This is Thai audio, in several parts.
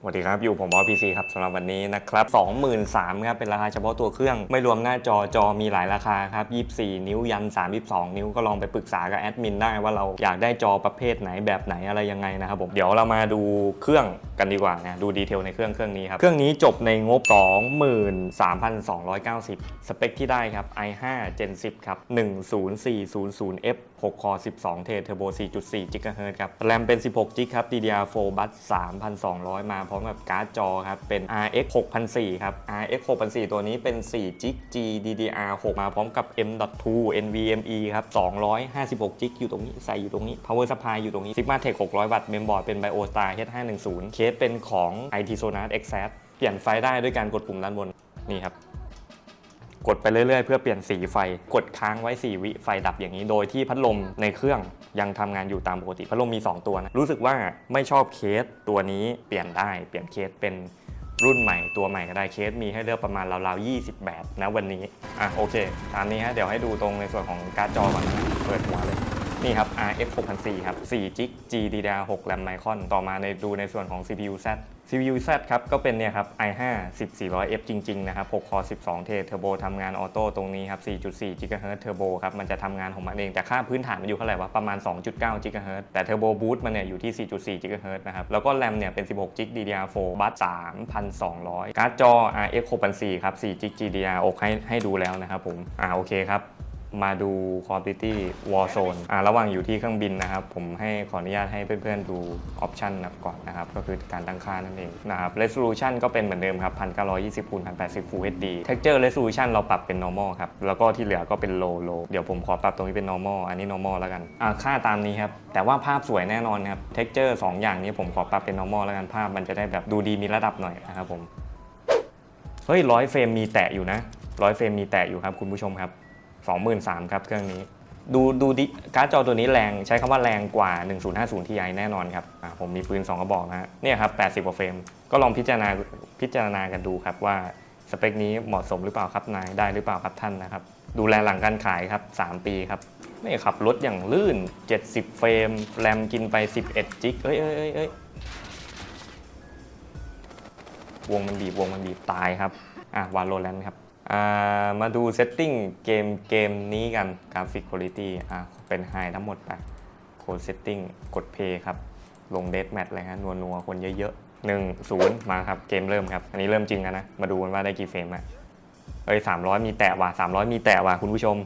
สวัสดีครับ อยู่ผมบอสพีซีครับสำหรับวันนี้นะครับ 23,000ครับ เป็นราคาเฉพาะตัวเครื่อง ไม่รวมหน้าจอจอมีหลายราคาครับ 24 นิ้วยัน 32 นิ้วก็ลองไปปรึกษากับแอดมินได้ว่าเราอยากได้จอประเภทไหนแบบไหนอะไรยังไงนะครับผมเดี๋ยวเรามาดูเครื่องกันดีกว่านะดูดีเทลในเครื่องเครื่องนี้ครับเครื่องนี้จบในงบ 23,290 สเปคที่ได้ครับ i5 Gen 10 ครับ 10400F 6 คอ 12 เทรดเทอร์โบ 4.4 GHz ครับ แรมเป็น 16 g b ครับ DDR4 บัส 3,200 มาพร้อมกับการ์ดจอครับ เป็น RX 6004 ครับ RX 6004 ตัวนี้เป็น 4 g b G DDR6 มาพร้อมกับ M.2 NVMe ครับ 256 g b อยู่ตรงนี้ ใส่อยู่ตรงนี้ Power Supply อยู่ตรงนี้ Sigma Tech 600 วัตต์ Mainboard เป็น BioStar H510 เคสเป็นของ IT Sonar Exact เปลี่ยนไฟได้ด้วยการกดปุ่มด้านบน นี่ครับ กดไปเรื่อยๆ เพื่อเปลี่ยนสีไฟ กดค้างไว้ 4 วิไฟดับอย่างนี้ โดยที่พัดลมในเครื่องยังทำงานอยู่ตามปกติ พัดลมมี 2 ตัวนะ รู้สึกว่าไม่ชอบเคสตัวนี้เปลี่ยนได้ เปลี่ยนเคสเป็นรุ่นใหม่ตัวใหม่ก็ได้เคสมีให้เลือกประมาณราวๆ20 แบบนะวันนี้ อะโอเค ตามนี้ฮะ เดี๋ยวให้ดูตรงในส่วนของการ์ดจอก่อน เปิดหัวเลย นี่ครับ RX 6004ครับ4 g b GDDR6 RAM Micron ต่อมาในดูในส่วนของ CPU Z CPU Z ครับก็เป็นเนี่ยครับ i5 10400F จริง ๆ นะครับ 6 คอ 12 เทรดเทอร์โบทำงานออโต้ตรงนี้ครับ 4.4 GHz เทอร์โบครับ มันจะทำงานของมันเอง แต่ค่าพื้นฐานมันอยู่เท่าไหร่วะ ประมาณ 2.9 GHz แต่เทอร์โบบูตมันเนี่ยอยู่ที่ 4.4 GHz นะครับ แล้วก็แรมเนี่ยเป็น 16 g b DDR4 บัส3,200 การ์ดจอ RX 6004ครับ4 g b GDDR อกให้ให้ดูแล้วนะครับผมอ่าโอเคครับ มาดู Call of Duty Warzone อ่าระหว่างอยู่ที่เครื่องบินนะครับ ผมให้ขออนุญาตให้เพื่อนๆ ดูออปชันก่อนนะครับ ก็คือการตั้งค่านั่นเองนะครับ Resolution ก็เป็นเหมือนเดิมครับ 1920คูณ1080 Full HD Texture Resolution เราปรับเป็น normal ครับ แล้วก็ที่เหลือก็เป็น low low เดี๋ยวผมขอปรับตรงนี้เป็น normal อันนี้ normal แล้วกันอ่าค่าตามนี้ครับ แต่ว่าภาพสวยแน่นอนครับ Texture สองอย่างนี้ผมขอปรับเป็น normal แล้วกันภาพมันจะได้แบบดูดีมีระดับหน่อยนะครับผมเฮ้ยร้อยเฟรมมีแตะอยู่นะร้อยเฟรมมีแตะอยู่ครับคุณผู้ชมครับ 23,000ครับเครื่องนี้ ดูดูดิการ์ดจอตัวนี้แรงใช้คำว่าแรงกว่า 1050 Ti แน่นอนครับอะผมมีปืน 2 กระบอกนะฮะเนี่ยครับ 80กว่าเฟรมก็ลองพิจารณาพิจารณากันดูครับว่าสเปคนี้เหมาะสมหรือเปล่าครับนายได้หรือเปล่าครับท่านนะครับดูแลหลังการขายครับ 3 ปีครับนี่ขับรถอย่างลื่น 70 เฟรม แรมกินไป 11 จิกเอ้ยเอ้ยเอ้ยเอ้ยวงมันบีบวงมันบีบตายครับ อะวาโลแรนครับ มาดูเซตติ้งเกมเกมนี้กันกราฟิกคุณภาพอะเป็นไฮทั้งหมดไปโคดเซตติ้งกดเพย์ครับ ลงเดทแมทเลยฮะนัวนัวคนเยอะๆหนึ่งศูนย์มาครับ เกมเริ่มครับ อันนี้เริ่มจริงแล้วนะ มาดูกันว่าได้กี่เฟรมอะเอ้ยสามร้อยมีแตะว่ะสามร้อยมีแตะว่ะคุณผู้ชม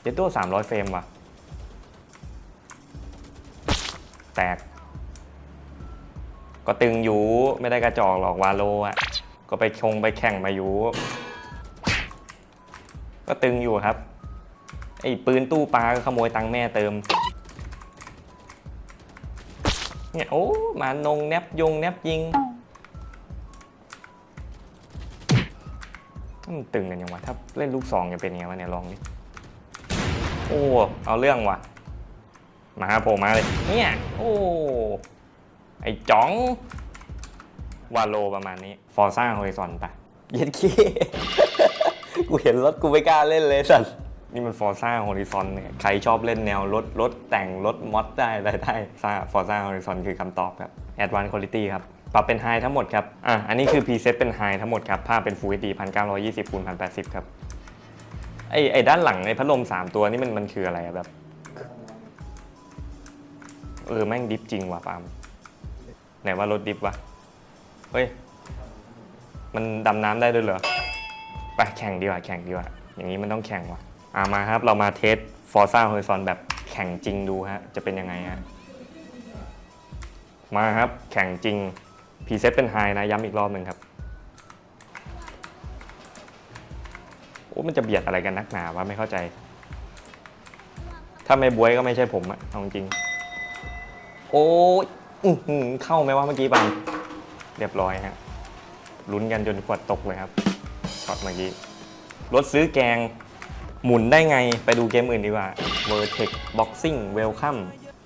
เจ็ดตัวสามร้อยเฟรมว่ะ แตก ก็ตึงอยู่ไม่ได้กระจอกหรอกวาโลอะก็ไปชงไปแข่งมาอยู่ก็ตึงอยู่ครับ ไอ้ปืนตู้ปลาก็ขโมยตังแม่เติมเนี่ยโอ้มานงแนบยงแนบยิงมันตึงกันยังวะถ้าเล่นลูกซองจะเป็นยังไงวะเนี่ยลองดิโอ้เอาเรื่องว่ะมาครับผมมาเลยเนี่ยโอ้ ไอ้จ๋องวาโลประมาณนี้ฟอร์ซ่าฮอริซอนปะเย็นขี้ กูเห็นรถกูไม่กล้าเล่นเลยสัสนี่มันฟอร์ซ่าฮอริซอนเนี่ยใครชอบเล่นแนวรถ รถแต่งรถมอดได้อะไรได้ซ่าฟอร์ซ่าฮอริซอนคือคำตอบครับ Advanced Quality ครับปรับเป็นไฮทั้งหมดครับ อะ อันนี้คือ preset เป็นไฮทั้งหมดครับ ภาพเป็น Full HD 1920คูณ1080 ครับ ไอ้ไอ้ด้านหลังในพัดลม 3 ตัวนี่มันมันคืออะไรอะแบบ เออ แม่งดิฟจริงว่ะปาล์ม ไหนว่ารถดิฟวะ เฮ้ย มันดำน้ำได้ด้วยเหรอ ไปแข่งดีกว่า แข่งดีกว่า อย่างนี้มันต้องแข่งว่ะอ่ามาครับ เรามาเทส Forza Horizon แบบแข่งจริงดูฮะ จะเป็นยังไงฮะ มาครับ แข่งจริงพรีเซตเป็นไฮนะ ย้ำอีกรอบหนึ่งครับ โอ้มันจะเบียดอะไรกันนักหนาวะไม่เข้าใจ ถ้าไม่บวยก็ไม่ใช่ผมอะจริง โอ้ อื้อหือเข้าไหมว่าเมื่อกี้บังเรียบร้อยฮะลุ้นกันจนขวดตกเลยครับช็อตเมื่อกี้รถซื้อแกงหมุนได้ไงไปดูเกมอื่นดีกว่า Vertex Boxing Welcome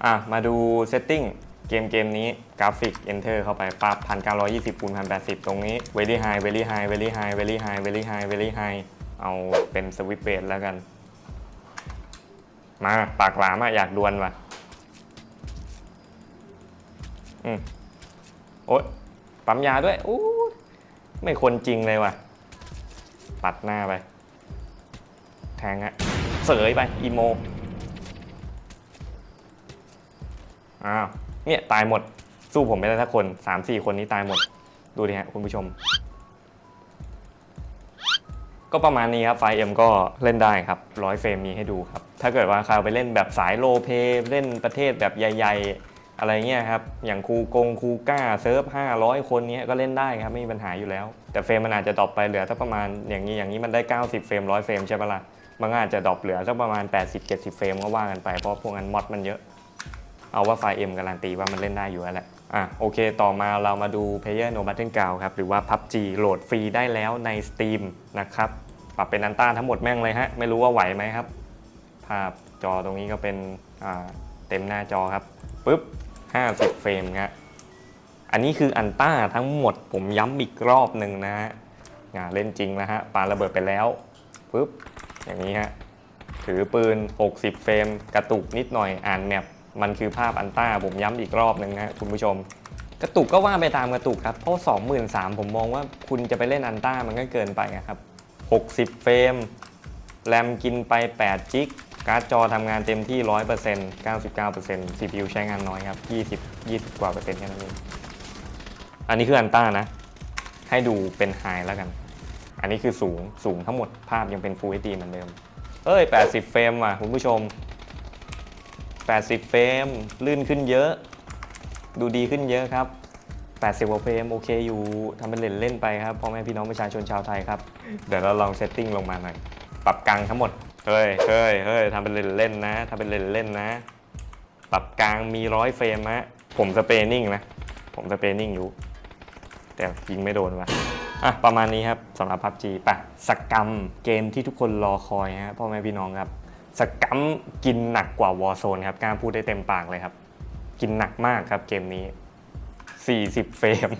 อะ มาดู Setting เกมเกมนี้กราฟิก Enter เข้าไปปรับ1920คูณ1080 ตรงนี้ Very High Very High Very High Very High Very High Very High เอาเป็นสวิปเบดแล้วกัน มาปากหลามอะอยากดวลว่ะ อืมโอ๊ยปั๊มยาด้วยอู้ไม่คนจริงเลยว่ะ ปัดหน้าไป แทงอะเสยไป อีโม อ้าว เนี่ย ตายหมด สู้ผมไม่ได้สักคน 3 4 คนนี้ตายหมด ดูดิฮะ คุณผู้ชม ก็ประมาณนี้ครับ ไฟเอ็มก็เล่นได้ครับร้อยเฟรมมีให้ดูครับ ถ้าเกิดว่าใครไปเล่นแบบสายโลเพเล่นประเทศแบบใหญ่ ๆ อะไรเงี้ยครับ อย่างคูกงคูก้าเซิร์ฟ500 คนเนี้ยก็เล่นได้ครับไม่มีปัญหาอยู่แล้ว แต่เฟรมมันอาจจะดรอปไปเหลือสักประมาณอย่างนี้อย่างนี้มันได้ 90 เฟรม100 เฟรมใช่ปะล่ะมันอาจจะดรอปเหลือสักประมาณ 80-70 เฟรมก็ว่ากันไปเพราะพวกนั้นมอดมันเยอะ เอาว่าไฟเอ็มการันตีว่ามันเล่นได้อยู่แล้วแหละอะโอเค ต่อมาเรามาดู Player No Battleground ครับหรือว่า PUBG โหลดฟรีได้แล้วใน Steam นะครับปรับเป็นอันต้าทั้งหมดแม่งเลยฮะไม่รู้ว่าไหวไหมครับ ภาพจอตรงนี้ก็เป็นอ่าเต็มหน้าจอครับปุ๊บ 50 เฟรมฮะอันนี้คืออันต้าทั้งหมดผมย้ำอีกรอบหนึ่งนะฮะอ่าเล่นจริงแล้วฮะปาระเบิดไปแล้วปุ๊บอย่างนี้ฮะถือปืน 60 เฟรม กระตุกนิดหน่อยอ่านแมปมันคือภาพอันต้าผมย้ำอีกรอบหนึ่งนะคุณผู้ชม กระตุกก็ว่าไปตามกระตุกครับ เพราะ 23,000ผมมองว่าคุณจะไปเล่นอันต้ามันก็เกินไปอะครับ 60 เฟรม แรมกินไป8จิก การ์ดจอทำงานเต็มที่ 100% 99% CPU ใช้งานน้อยครับ 20 20 กว่าเปอร์เซ็นต์แค่นั้นเองอันนี้คืออันต้านะ ให้ดูเป็นไฮแล้วกัน อันนี้คือสูงสูงทั้งหมดภาพยังเป็น Full HD เหมือนเดิม เอ้ย 80 เฟรมว่ะคุณผู้ชม 80 เฟรมลื่นขึ้นเยอะ ดูดีขึ้นเยอะครับ 80กว่าเฟรมโอเคอยู่ทำเป็นเล่นเล่นไปครับพ่อแม่พี่น้องประชาชนชาวไทยครับ เดี๋ยวเราลองเซตติ้งลงมาหน่อย ปรับกลางทั้งหมด เฮ้ยเฮ้ยเฮ้ยทำเป็นเล่นๆนะทำเป็นเล่นๆนะ ปรับกลางมีร้อยเฟรมฮะ ผมสเปรนิ่งนะ ผมสเปรนิ่งอยู่ แต่ยิงไม่โดนว่ะอะประมาณนี้ครับสำหรับ PUBG ปะสกรรมเกมที่ทุกคนรอคอยฮะพ่อแม่พี่น้องครับสกรรมกินหนักกว่า Warzone ครับกล้าพูดได้เต็มปากเลยครับ กินหนักมากครับเกมนี้ 40 เฟรม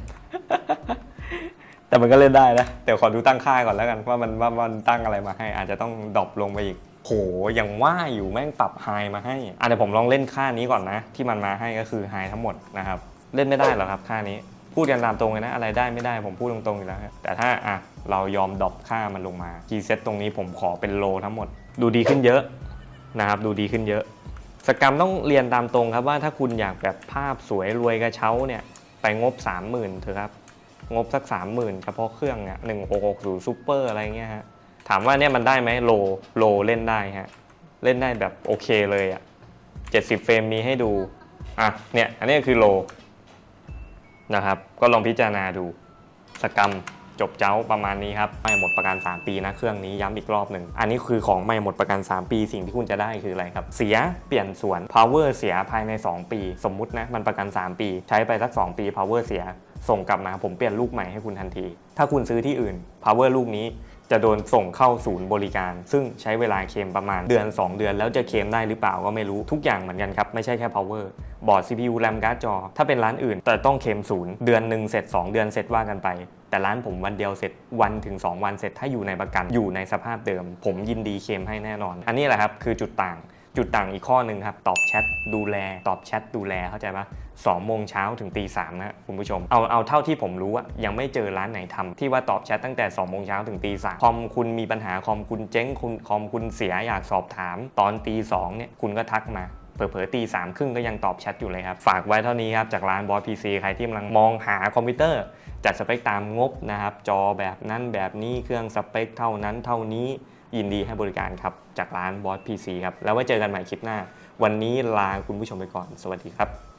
แต่มันก็เล่นได้นะเดี๋ยวขอดูตั้งค่าก่อนแล้วกันว่ามันว่ามันตั้งอะไรมาให้ อาจจะต้องดรอปลงไปอีกโหยังว่าอยู่แม่งปรับไฮมาให้อะเดี๋ยวผมลองเล่นค่านี้ก่อนนะ ที่มันมาให้ก็คือไฮทั้งหมดนะครับ เล่นไม่ได้หรอครับค่านี้ พูดกันตามตรงเลยนะ อะไรได้ไม่ได้ผมพูดตรงๆอยู่แล้ว แต่ถ้าอะเรายอมดรอปค่ามันลงมาคีเซ็ตตรงนี้ผมขอเป็นโลทั้งหมด ดูดีขึ้นเยอะนะครับ ดูดีขึ้นเยอะสกรรมต้องเรียนตามตรงครับว่าถ้าคุณอยากแบบภาพสวยรวยกระเช้าเนี่ยไปงบ 30,000เถอะครับ งบสัก 30,000เฉพาะเครื่องเนี่ยหนึ่งหกหกศูนย์ซูเปอร์อะไรเงี้ยฮะถามว่าเนี่ยมันได้ไหมโลโลเล่นได้ฮะเล่นได้แบบโอเคเลยอะ70 เฟรมมีให้ดูอะเนี่ยอันนี้คือโลนะครับก็ลองพิจารณาดูสกรรม จบเจ้าประมาณนี้ครับไม่หมดประกัน 3 ปีนะเครื่องนี้ย้ำอีกรอบหนึ่งอันนี้คือของไม่หมดประกัน 3 ปี สิ่งที่คุณจะได้คืออะไรครับ เสียเปลี่ยนส่วน power เสียภายใน 2 ปี สมมุตินะมันประกัน 3 ปี ใช้ไปสัก 2 ปี power เสีย ส่งกลับมาผมเปลี่ยนลูกใหม่ให้คุณทันที ถ้าคุณซื้อที่อื่น power ลูกนี้จะโดนส่งเข้าศูนย์บริการ ซึ่งใช้เวลาเคลมประมาณเดือน 2 เดือน แล้วจะเคลมได้หรือเปล่าก็ไม่รู้ทุกอย่างเหมือนกันครับ ไม่ใช่แค่ power บอร์ด CPU แรมการ์ดจอ ถ้าเป็นร้านอื่น แต่ต้องเคลมศูนย์เดือนหนึ่งเสร็จ 2 เดือนเสร็จว่ากันไป แต่ร้านผมวันเดียวเสร็จวันถึง 2 วันเสร็จถ้าอยู่ในประกันอยู่ในสภาพเดิม ผมยินดีเคมให้แน่นอน อันนี้แหละครับคือจุดต่าง จุดต่างอีกข้อหนึ่งครับ ตอบแชทดูแล ตอบแชทดูแลเข้าใจปะสองโมงเช้าถึงตีสามนะคุณผู้ชม เอาเอาเท่าที่ผมรู้อะยังไม่เจอร้านไหนทำที่ว่าตอบแชทตั้งแต่2องโมงเช้าถึงตีสามคอมคุณมีปัญหาคอมคุณเจ๊งคุณคอมคุณเสียอยากสอบถาม ตอนตีสองเนี่ยคุณก็ทักมา เผลอๆตีสามครึ่งก็ยังตอบแชทอยู่เลยครับ ฝากไว้เท่านี้ครับ จากร้านบอสพีซีใครที่กำลังมองหาคอมพิวเตอร์ จัดสเปคตามงบนะครับ จอแบบนั้นแบบนี้เครื่องสเปคเท่านั้นเท่านี้ยินดีให้บริการครับ จากร้านบอสพีซีครับ แล้วไว้เจอกันใหม่คลิปหน้า วันนี้ลาคุณผู้ชมไปก่อน สวัสดีครับ